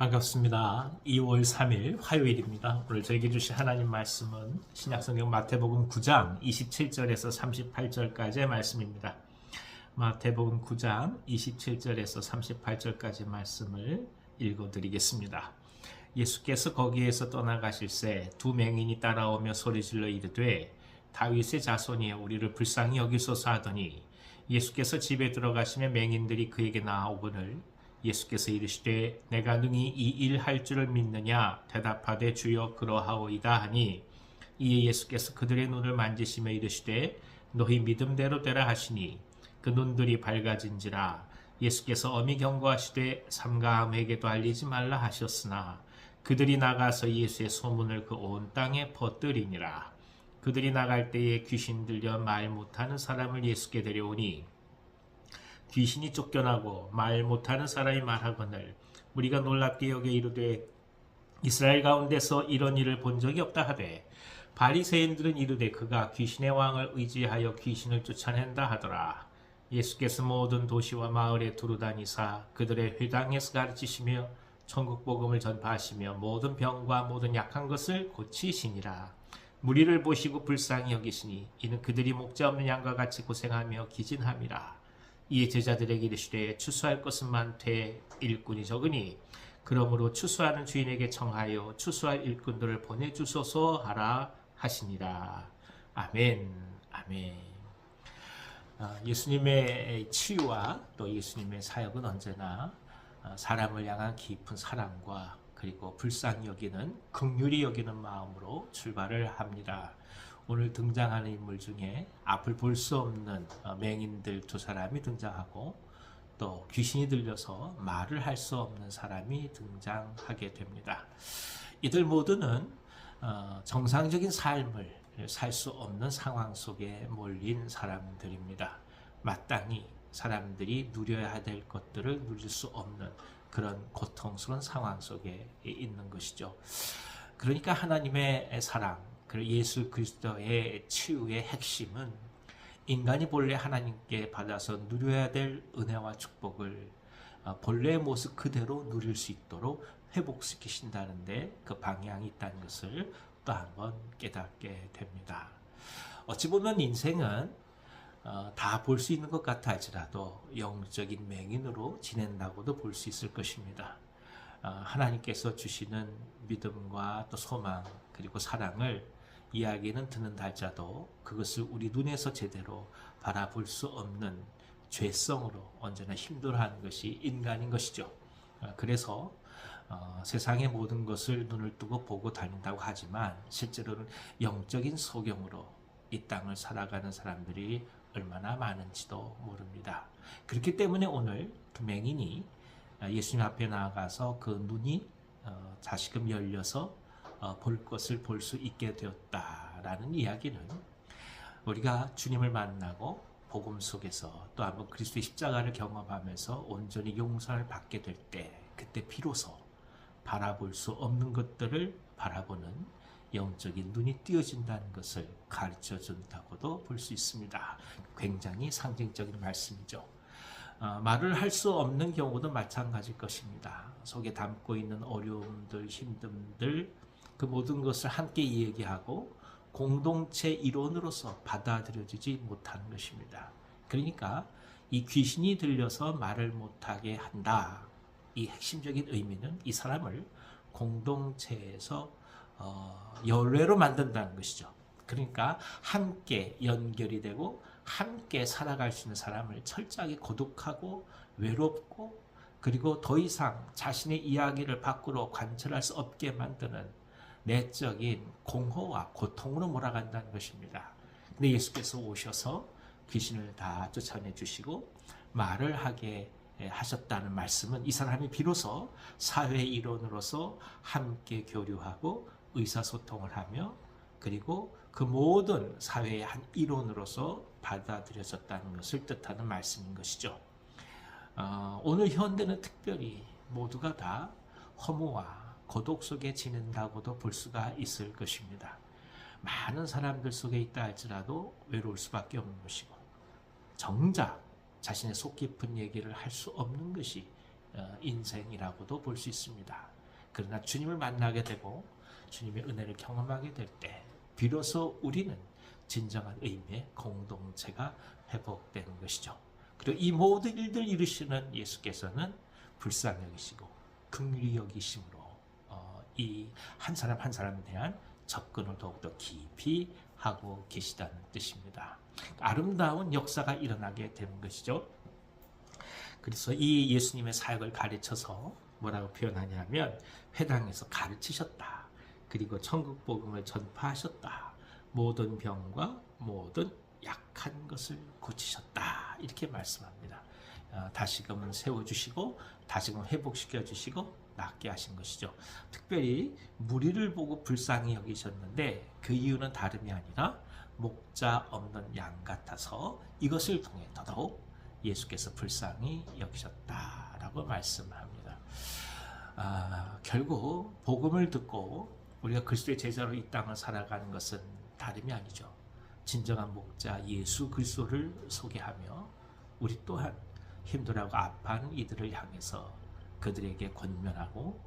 반갑습니다. 2월 3일 화요일입니다. 오늘 저에게 주신 하나님 말씀은 신약성경 마태복음 9장 27절에서 38절까지의 말씀입니다. 마태복음 9장 27절에서 38절까지 말씀을 읽어드리겠습니다. 예수께서 거기에서 떠나가실새 두 맹인이 따라오며 소리질러 이르되 다윗의 자손이여 우리를 불쌍히 여기소서 하더니 예수께서 집에 들어가시며 맹인들이 그에게 나아오거늘 예수께서 이르시되 내가 능히 이 일 할 줄을 믿느냐? 대답하되 주여 그러하오이다 하니. 이에 예수께서 그들의 눈을 만지시며 이르시되 너희 믿음대로 되라 하시니 그 눈들이 밝아진지라. 예수께서 엄히 경고하시되 삼가함에게도 알리지 말라 하셨으나 그들이 나가서 예수의 소문을 그 온 땅에 퍼뜨리니라. 그들이 나갈 때에 귀신 들려 말 못하는 사람을 예수께 데려오니 귀신이 쫓겨나고 말 못하는 사람이 말하거늘 우리가 놀랍게 여겨 이르되 이스라엘 가운데서 이런 일을 본 적이 없다 하되 바리새인들은 이르되 그가 귀신의 왕을 의지하여 귀신을 쫓아낸다 하더라. 예수께서 모든 도시와 마을에 두루 다니사 그들의 회당에서 가르치시며 천국 복음을 전파하시며 모든 병과 모든 약한 것을 고치시니라. 무리를 보시고 불쌍히 여기시니 이는 그들이 목자 없는 양과 같이 고생하며 기진함이라 이에 제자들에게 이르시되 추수할 것은 많되 일꾼이 적으니 그러므로 추수하는 주인에게 청하여 추수할 일꾼들을 보내주소서 하라 하시니라. 아멘. 아멘. 아, 예수님의 치유와 또 예수님의 사역은 언제나 아, 사람을 향한 깊은 사랑과 그리고 불쌍히 여기는 극률이 여기는 마음으로 출발을 합니다. 오늘 등장하는 인물 중에 앞을 볼 수 없는 어, 맹인들 두 사람이 등장하고 또 귀신이 들려서 말을 할 수 없는 사람이 등장하게 됩니다. 이들 모두는 어, 정상적인 삶을 살 수 없는 상황 속에 몰린 사람들입니다. 마땅히 사람들이 누려야 될 것들을 누릴 수 없는 그런 고통스러운 상황 속에 있는 것이죠. 그러니까 하나님의 사랑, 그리고 예수 그리스도의 치유의 핵심은 인간이 본래 하나님께 받아서 누려야 될 은혜와 축복을 어, 본래의 모습 그대로 누릴 수 있도록 회복시키신다는데 그 방향이 있다는 것을 또 한 번 깨닫게 됩니다. 어찌 보면 인생은 어, 다볼 수 있는 것 같아 할지라도 영적인 맹인으로 지낸다고도 볼 수 있을 것입니다. 어, 하나님께서 주시는 믿음과 또 소망 그리고 사랑을 이야기는 듣는다 할지라도 그것을 우리 눈에서 제대로 바라볼 수 없는 죄성으로 언제나 힘들어하는 것이 인간인 것이죠. 어, 그래서 어, 세상의 모든 것을 눈을 뜨고 보고 다닌다고 하지만 실제로는 영적인 소경으로 이 땅을 살아가는 사람들이 얼마나 많은지도 모릅니다. 그렇기 때문에 오늘 두 맹인이 예수님 앞에 나아가서 그 눈이 어, 다시금 열려서 어, 볼 것을 볼 수 있게 되었다라는 이야기는 우리가 주님을 만나고 복음 속에서 또 한번 그리스도의 십자가를 경험하면서 온전히 용서를 받게 될 때 그때 비로소 바라볼 수 없는 것들을 바라보는 영적인 눈이 띄어진다는 것을 가르쳐 준다고도 볼 수 있습니다. 굉장히 상징적인 말씀이죠. 어, 말을 할 수 없는 경우도 마찬가지일 것입니다. 속에 담고 있는 어려움들, 힘듦들, 그 모든 것을 함께 얘기하고 공동체 일원으로서 받아들여지지 못하는 것입니다. 그러니까 이 귀신이 들려서 말을 못하게 한다. 이 핵심적인 의미는 이 사람을 공동체에서 어, 열외로 만든다는 것이죠. 그러니까 함께 연결이 되고 함께 살아갈 수 있는 사람을 철저하게 고독하고 외롭고 그리고 더 이상 자신의 이야기를 밖으로 관철할 수 없게 만드는 내적인 공허와 고통으로 몰아간다는 것입니다. 근데 예수께서 오셔서 귀신을 다 쫓아내 주시고 말을 하게 하셨다는 말씀은 이 사람이 비로소 사회 일원으로서 함께 교류하고 의사소통을 하며 그리고 그 모든 사회의 한 일원으로서 받아들여졌다는 것을 뜻하는 말씀인 것이죠. 어, 오늘 현대는 특별히 모두가 다 허무와 고독 속에 지낸다고도 볼 수가 있을 것입니다. 많은 사람들 속에 있다 할지라도 외로울 수밖에 없는 것이고 정작 자신의 속 깊은 얘기를 할 수 없는 것이 어, 인생이라고도 볼 수 있습니다. 그러나 주님을 만나게 되고 주님의 은혜를 경험하게 될 때 비로소 우리는 진정한 의미의 공동체가 회복되는 것이죠. 그리고 이 모든 일들 이루시는 예수께서는 불쌍히 여기시고 긍휼히 여기심으로 어, 이 한 사람 한 사람에 대한 접근을 더욱더 깊이 하고 계시다는 뜻입니다. 아름다운 역사가 일어나게 되는 것이죠. 그래서 이 예수님의 사역을 가르쳐서 뭐라고 표현하냐면 회당에서 가르치셨다. 그리고 천국 복음을 전파하셨다. 모든 병과 모든 약한 것을 고치셨다. 이렇게 말씀합니다. 어, 다시금 세워주시고 다시금 회복시켜 주시고 낫게 하신 것이죠. 특별히 무리를 보고 불쌍히 여기셨는데 그 이유는 다름이 아니라 목자 없는 양 같아서 이것을 통해 더더욱 예수께서 불쌍히 여기셨다라고 말씀합니다. 아, 결국 복음을 듣고 우리가 그리스도의 제자로 이 땅을 살아가는 것은 다름이 아니죠. 진정한 목자 예수 그리스도를 소개하며 우리 또한 힘들어하고 아파하는 이들을 향해서 그들에게 권면하고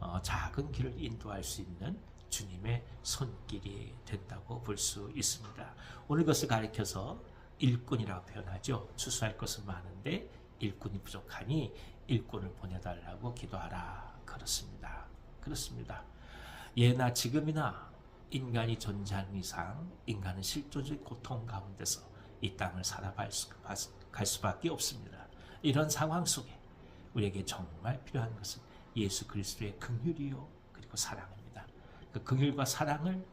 어, 작은 길을 인도할 수 있는 주님의 손길이 된다고 볼 수 있습니다. 오늘 것을 가리켜서 일꾼이라고 표현하죠. 추수할 것은 많은데 일꾼이 부족하니 일꾼을 보내달라고 기도하라. 그렇습니다. 그렇습니다. 예나 지금이나 인간이 존재하는 이상 인간은 실존적 고통 가운데서 이 땅을 살아갈 수밖에 없습니다. 이런 상황 속에 우리에게 정말 필요한 것은 예수 그리스도의 긍휼이요 그리고 사랑입니다. 그 긍휼과 사랑을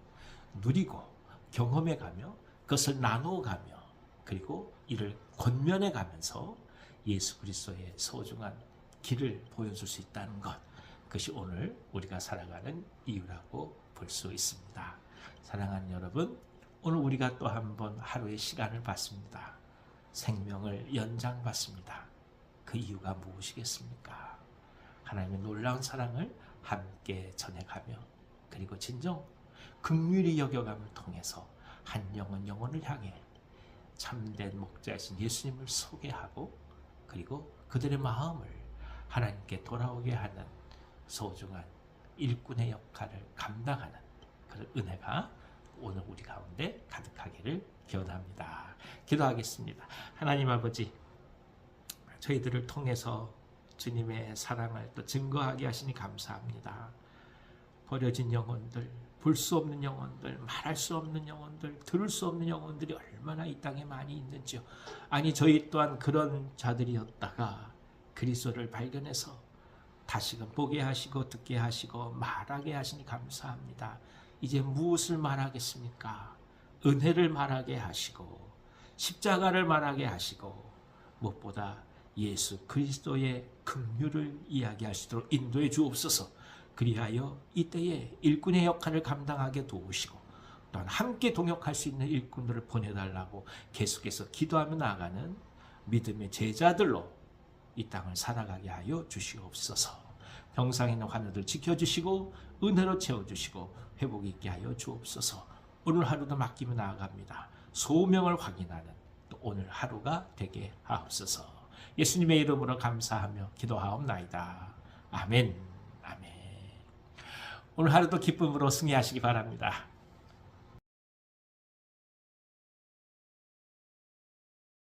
누리고 경험해 가며 그것을 나누어 가며 그리고 이를 권면해 가면서 예수 그리스도의 소중한 길을 보여줄 수 있다는 것 그것이 오늘 우리가 살아가는 이유라고 볼 수 있습니다. 사랑하는 여러분 오늘 우리가 또 한 번 하루의 시간을 받습니다. 생명을 연장받습니다. 그 이유가 무엇이겠습니까? 하나님의 놀라운 사랑을 함께 전해가며 그리고 진정 극률이 여겨감을 통해서 한 영혼 영혼을 향해 참된 목자이신 예수님을 소개하고 그리고 그들의 마음을 하나님께 돌아오게 하는 소중한 일꾼의 역할을 감당하는 그런 은혜가 오늘 우리 가운데 가득하기를 기원합니다. 기도하겠습니다. 하나님 아버지 저희들을 통해서 주님의 사랑을 또 증거하게 하시니 감사합니다. 버려진 영혼들, 볼 수 없는 영혼들, 말할 수 없는 영혼들, 들을 수 없는 영혼들이 얼마나 이 땅에 많이 있는지요. 아니 저희 또한 그런 자들이었다가 그리스도를 발견해서 다시금 보게 하시고 듣게 하시고 말하게 하시니 감사합니다. 이제 무엇을 말하겠습니까? 은혜를 말하게 하시고 십자가를 말하게 하시고 무엇보다 예수 그리스도의 긍휼을 이야기할 수 있도록 인도해 주옵소서. 그리하여 이때에 일꾼의 역할을 감당하게 도우시고 또한 함께 동역할 수 있는 일꾼들을 보내달라고 계속해서 기도하며 나아가는 믿음의 제자들로 이 땅을 살아가게 하여 주시옵소서. 병상 있는 환우들 지켜주시고 은혜로 채워주시고 회복 있게 하여 주옵소서. 오늘 하루도 맡기며 나아갑니다. 소명을 확인하는 또 오늘 하루가 되게 하옵소서. 예수님의 이름으로 감사하며 기도하옵나이다. 아멘. 아멘. 오늘 하루도 기쁨으로 승리하시기 바랍니다.